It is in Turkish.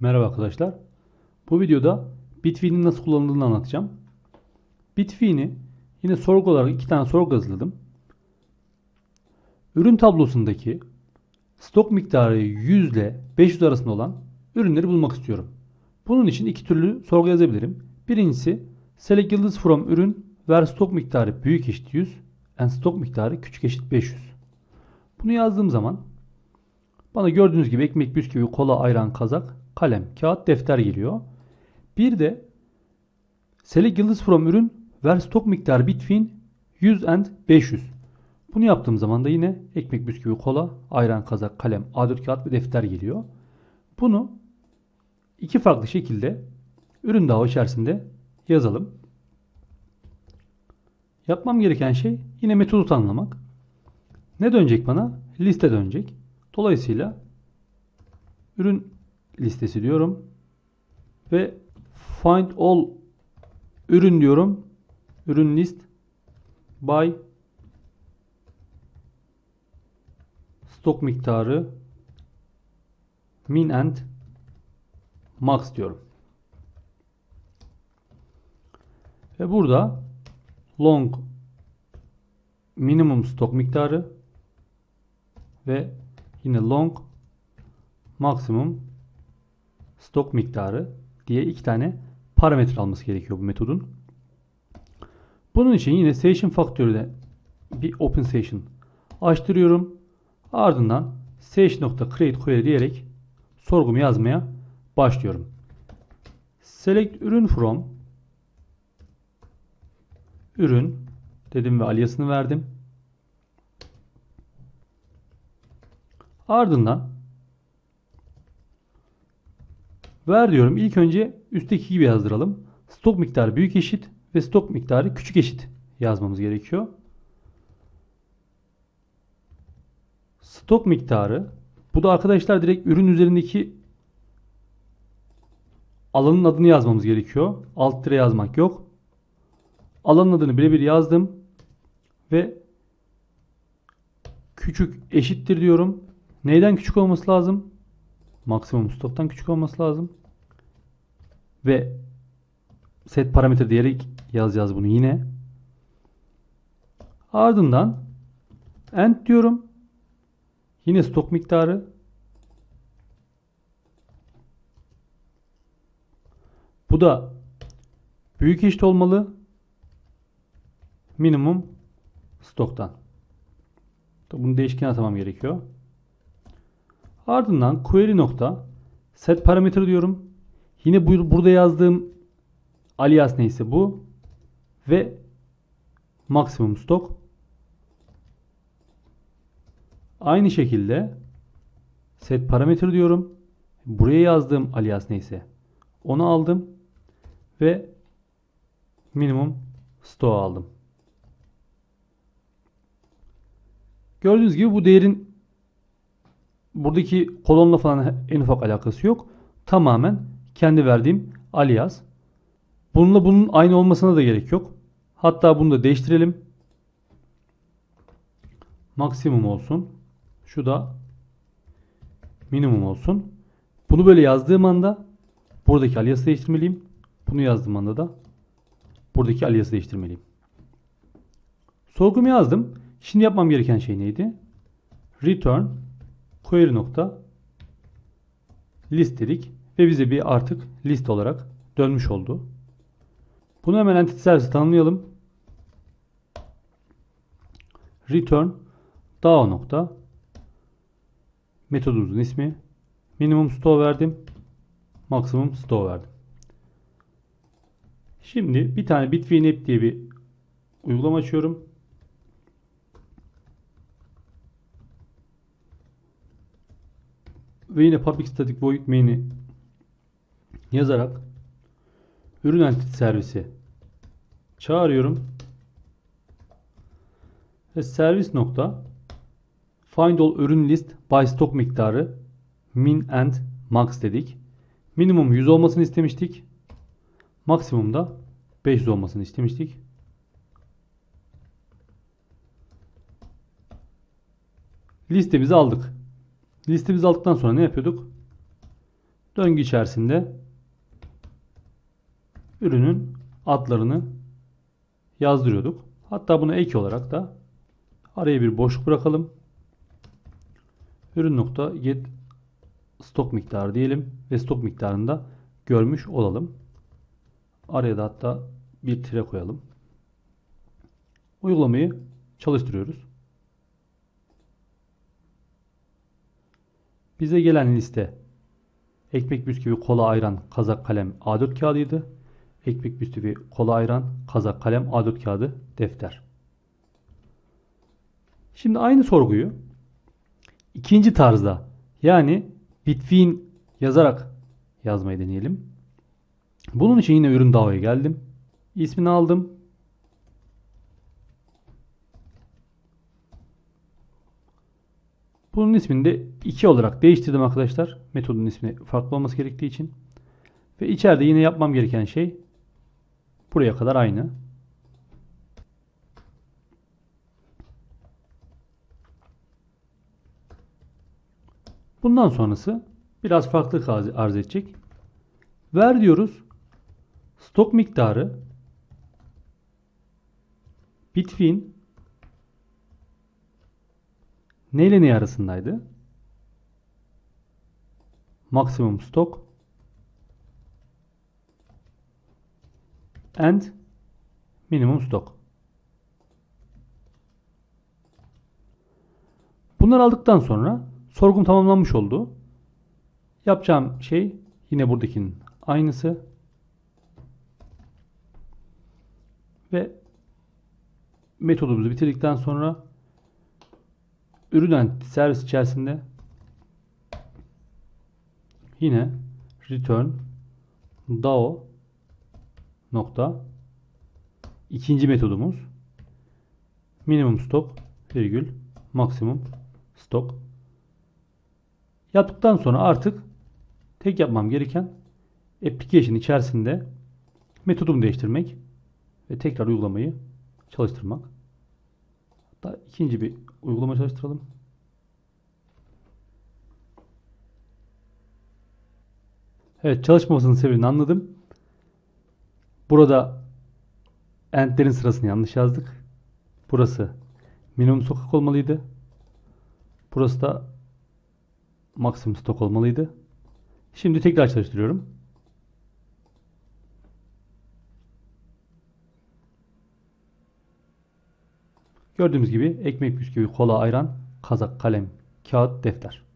Merhaba arkadaşlar. Bu videoda Bitfee'nin nasıl kullanıldığını anlatacağım. Bitfee'ni yine sorgu olarak iki tane sorgu hazırladım. Ürün tablosundaki stok miktarı 100 ile 500 arasında olan ürünleri bulmak istiyorum. Bunun için iki türlü sorgu yazabilirim. Birincisi select yıldız from ürün ver stok miktarı büyük eşit 100 and stok miktarı küçük eşit 500. Bunu yazdığım zaman bana gördüğünüz gibi ekmek, bisküvi, kola, ayran, kazak, kalem, kağıt, defter geliyor. Bir de select yıldız from ürün ver stok miktarı between 100 and 500. Bunu yaptığım zaman da yine ekmek, bisküvi, kola, ayran, kazak, kalem, A4 kağıt ve defter geliyor. Bunu iki farklı şekilde ürün dağı içerisinde yazalım. Yapmam gereken şey yine metodu tanımlamak. Ne dönecek bana? Liste dönecek. Dolayısıyla ürün listesi diyorum ve find all ürün diyorum. Ürün list by stok miktarı min and max diyorum. Ve burada long minimum stok miktarı ve yine long maksimum stok miktarı diye iki tane parametre alması gerekiyor bu metodun. Bunun için yine station faktörüde bir open station açtırıyorum. Ardından station.create query diyerek sorgumu yazmaya başlıyorum. Select ürün from ürün dedim ve aliasını verdim. Ardından ver diyorum. İlk önce üstteki gibi yazdıralım. Stok miktarı büyük eşit ve stok miktarı küçük eşit yazmamız gerekiyor. Stok miktarı bu da arkadaşlar direkt ürün üzerindeki alanın adını yazmamız gerekiyor. Alt tire yazmak yok. Alanın adını birebir yazdım ve küçük eşittir diyorum. Neyden küçük olması lazım? Maksimum stoktan küçük olması lazım. Ve set parametre diyerek yazacağız bunu yine. Ardından end diyorum. Yine stok miktarı. Bu da büyük eşit olmalı. Minimum stoktan. Bunu değişken atamam gerekiyor. Ardından query nokta set parametre diyorum. Yine bu, burada yazdığım alias neyse bu ve maksimum stok. Aynı şekilde set parametre diyorum. Buraya yazdığım alias neyse onu aldım ve minimum stock aldım. Gördüğünüz gibi bu değerin buradaki kolonla falan en ufak alakası yok. Tamamen kendi verdiğim alias. Bununla bunun aynı olmasına da gerek yok. Hatta bunu da değiştirelim. Maksimum olsun. Şu da minimum olsun. Bunu böyle yazdığım anda buradaki aliası değiştirmeliyim. Bunu yazdığım anda da buradaki aliası değiştirmeliyim. Sorgumu yazdım. Şimdi yapmam gereken şey neydi? Return query nokta list dedik ve bize bir artık list olarak dönmüş oldu. Bunu hemen entity servisi tanımlayalım. Return DAO nokta metodumuzun ismi minimum store verdim. Maksimum store verdim. Şimdi bir tane Bitfin app diye bir uygulama açıyorum. Ve yine public static void main'i yazarak ürün entity servisi çağırıyorum. Ve servis nokta find all ürün list by stock miktarı min and max dedik. Minimum 100 olmasını istemiştik. Maksimum da 500 olmasını istemiştik. Listemizi aldık. Listemizi aldıktan sonra ne yapıyorduk? döngü içerisinde ürünün adlarını yazdırıyorduk. Hatta bunu ek olarak da araya bir boşluk bırakalım. Ürün nokta get stok miktarı diyelim ve stok miktarını da görmüş olalım. Araya da hatta bir tire koyalım. Uygulamayı çalıştırıyoruz. Bize gelen liste ekmek bisküvi, kola, ayran, kazak, kalem, A4 kağıdıydı. Ekmek bisküvi, kola, ayran, kazak, kalem, A4 kağıdı, defter. Şimdi aynı sorguyu ikinci tarzda yani between yazarak yazmayı deneyelim. Bunun için yine ürün davaya geldim. İsmini aldım. Bunun ismini de 2 olarak değiştirdim arkadaşlar. Metodun ismi farklı olması gerektiği için. Ve içeride yine yapmam gereken şey buraya kadar aynı. Bundan sonrası biraz farklı arz edecek. Ver diyoruz. Stok miktarı between ne ile ne arasındaydı? Maksimum stok and minimum stok. Bunları aldıktan sonra sorgum tamamlanmış oldu. Yapacağım şey yine buradakinin aynısı. Ve metodumuzu bitirdikten sonra ürün servis içerisinde yine return DAO nokta ikinci metodumuz minimum stok virgül maksimum stok yaptıktan sonra artık tek yapmam gereken application içerisinde metodumu değiştirmek ve tekrar uygulamayı çalıştırmak. Hatta ikinci bir uygulama çalıştıralım. Evet çalışmamasının sebebini anladım. Burada endlerin sırasını yanlış yazdık. Burası minimum sokak olmalıydı. Burası da maksimum stok olmalıydı. Şimdi tekrar çalıştırıyorum. Gördüğümüz gibi ekmek, bisküvi, kola, ayran, kazak, kalem, kağıt, defter.